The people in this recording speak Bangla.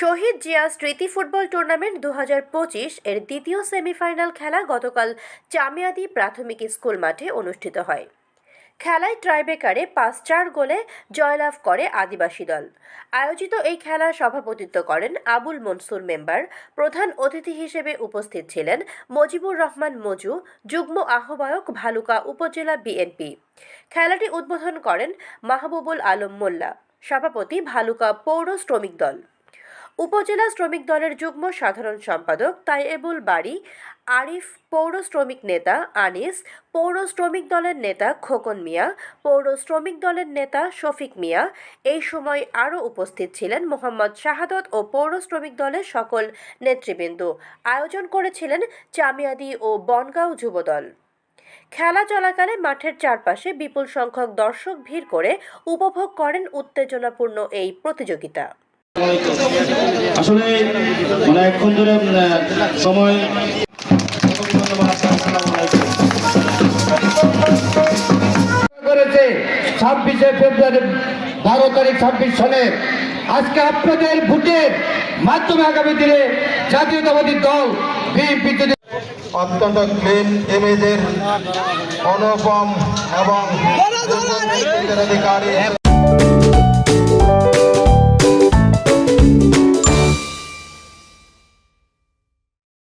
শহীদ জিয়া স্মৃতি ফুটবল টুর্নামেন্ট দু হাজার পঁচিশ এর দ্বিতীয় সেমিফাইনাল খেলা গতকাল চামিয়াদি প্রাথমিক স্কুল মাঠে অনুষ্ঠিত হয়। খেলায় ট্রাইবেকারে পাঁচ চার গোলে জয়লাভ করে আদিবাসী দল। আয়োজিত এই খেলার সভাপতিত্ব করেন আবুল মনসুর মেম্বার। প্রধান অতিথি হিসেবে উপস্থিত ছিলেন মজিবুর রহমান মজু, যুগ্ম আহ্বায়ক ভালুকা উপজেলা বিএনপি। খেলাটি উদ্বোধন করেন মাহবুবুল আলম মোল্লা। সভাপতি ভালুকা পৌর শ্রমিক দল। উপজেলা শ্রমিক দলের যুগ্ম সাধারণ সম্পাদক তাইয়েবুল বাড়ি আরিফ পৌর শ্রমিক নেতা আনিস, পৌর শ্রমিক দলের নেতা খোকন মিয়া, পৌর শ্রমিক দলের নেতা শফিক মিয়া। এই সময় আরও উপস্থিত ছিলেন মোহাম্মদ শাহাদত ও পৌর শ্রমিক দলের সকল নেতৃবৃন্দ। আয়োজন করেছিলেন চামিয়াদি ও বনগাঁও যুবদল। খেলা চলাকালে মাঠের চারপাশে বিপুল সংখ্যক দর্শক ভিড় করে উপভোগ করেন উত্তেজনাপূর্ণ এই প্রতিযোগিতা। আসলে মানে এখন ধরে সময় ধন্যবাদ আসসালামু আলাইকুম করেছে ছাব্বিশে ফেব্রুয়ারি বারো তারিখ ছাব্বিশ সনে। আজকে আপনাদের ভোটের মাধ্যমে আগামী দিনে জাতীয়তাবাদী দল বিএনপি যদি অত্যন্ত ক্লিন ইমেজের অনুপম এবং অধিকারী